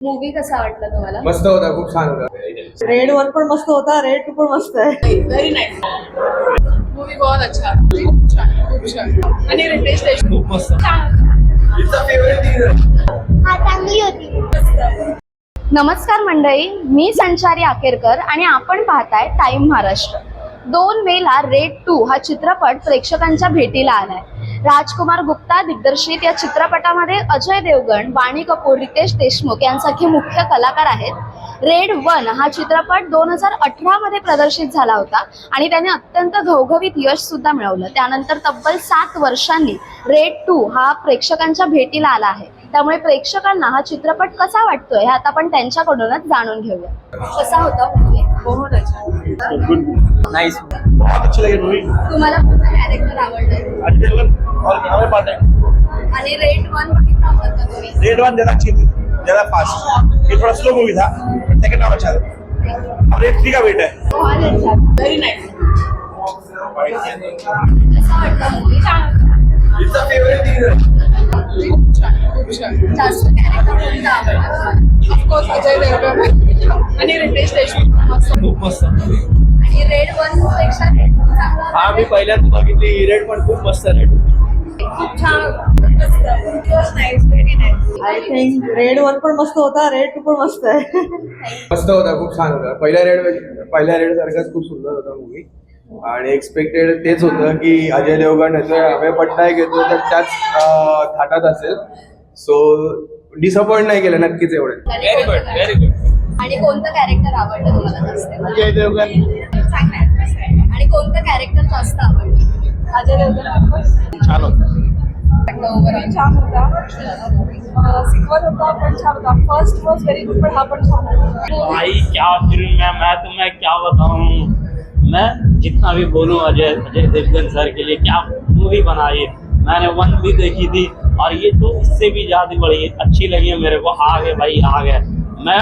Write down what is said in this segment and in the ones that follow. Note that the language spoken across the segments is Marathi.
मूवी कसा वाटला तुम्हाला? मस्त होता खूप छान होता. रेड वन पण मस्त होता रेड टू पण मस्त आहे. व्हेरी नाईस मूवी बहुत अच्छा खूप छान खूप छान आणि रितेश देशमुख खूप मस्त. हा चांगली होती. नमस्कार मंडळी मी संचारी आकेरकर आणि आपण पाहताय टाइम महाराष्ट्र. दोन मेला रेड टू हा चित्रपट प्रेक्षकांच्या भेटीला आलाय. राजकुमार गुप्ता दिग्दर्शित या चित्रपटामध्ये अजय देवगण वाणी कपूर रितेश देशमुख यांसारखे मुख्य कलाकार आहेत. रेड वन हा चित्रपट दोन हजार अठरा मध्ये प्रदर्शित झाला होता आणि त्याने अत्यंत घवघवीत यश सुद्धा मिळवलं. त्यानंतर तब्बल सात वर्षांनी रेड टू हा प्रेक्षकांच्या भेटीला आला आहे. त्यामुळे प्रेक्षकांना हा चित्रपट कसा वाटतोय हे आता आपण त्यांच्याकडूनच जाणून घेऊया. कसा होता movie? बहुत अच्छा नाइस बहुत अच्छी लगी मूवी तुम्हाला कोणतं कॅरेक्टर आवडलं अजय देवगन और हमारे पास है आणि रेड वन बघितला होता रेड वन ज्यादा अच्छी थी ज्यादा फास्ट ये थोड़ा स्लो मूवी था. सेकंड हाफ अच्छा था अब रेड थ्री का वेट है बहुत अच्छा व्हेरी आणि रितेश देशमुख. मस्त. खूप मस्त आणि रेड वनपेक्षा हा मी पहिल्यांदा बघितली. रेड पण खूप मस्त रेड खूप छान आय थिंक रेड वन पण मस्त होता रेड टू पण मस्त आहे. मस्त होता खूप छान होता. पहिल्या रेड पहिल्या रेड सारखाच खूप सुंदर होता मूवी आणि एक्सपेक्टेड तेच होतं की अजय देवगण याचं अभय पटनायक येतो तर त्याच थाटात असेल. सो डिसअपॉइंट नाही केलं नक्कीच एवढे. व्हेरी गुड व्हेरी गुड आणि कोणतं कॅरेक्टर आवडलं तुम्हाला जास्त? अजय चांगलं आहे. आणि कोणतं कॅरेक्टर जास्त आवडलं? अजय छान होता ओव्हरऑल छान होता. सिक्वल होता पण छान होता. फ़र्स्ट वॉज़ व्हेरी गुड पण हा पण छान भाई क्या फ़िल्म है? मैं तुम्हें क्या बताऊँ? मैं जितना भी बोलूँ अजय अजय देवगन सर के लिए क्या मूवी बनाई? मैंने वन भी देखी थी और ये तो इससे भी ज़्यादा बड़ी अच्छी लगी है मेरे को। आ गए भाई आ गए। मैं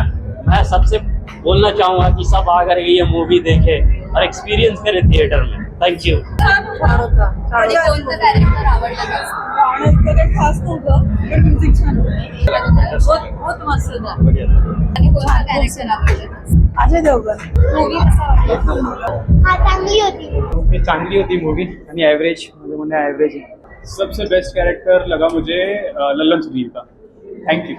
मैं सबसे बोलना चाहूँगा कि सब आकर ये मूवी देखे और एक्सपीरियंस करें थिएटर में। थैंक यू छान होता. आणि कोणतं कॅरेक्टर आवडलं जास्त? गाणं इतकं काही खास नव्हतं पण म्युझिक छान होतं. बहुत बहुत मस्त होता. आणि कोणतं कॅरेक्टर आवडलं अजय देवगन मूवी कसा वाटला हा चांगली होती. ये चांगली होती मूवी आणि ॲव्हरेज माझं म्हणणं ॲव्हरेज सबसे बेस्ट कैरेक्टर लगा मुझे अ, लल्लन सुधीर का. थैंक यू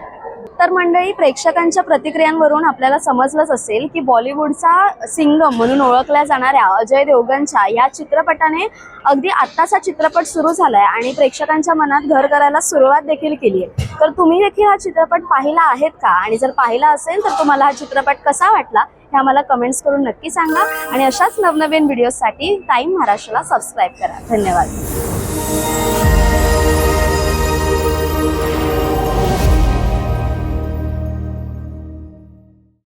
तर मंडळी प्रेक्षकांच्या प्रतिक्रियांवरून आपल्याला समजलंच असेल की बॉलिवूडचा सिंगम म्हणून ओळखल्या जाणाऱ्या अजय देवगनच्या या चित्रपटाने अगदी आत्ताचा चित्रपट सुरू झालाय आणि प्रेक्षकांच्या मनात घर करायला सुरुवात देखील केली आहे तर तुम्ही देखील हा चित्रपट पाहिला आहेत का? आणि जर पाहिला असेल तर तुम्हाला हा चित्रपट कसा वाटला? हे आम्हाला कमेंट्स करून नक्की सांगा आणि अशाच नवनवीन व्हिडिओसाठी टाईम महाराष्ट्राला सबस्क्राईब करा. धन्यवाद.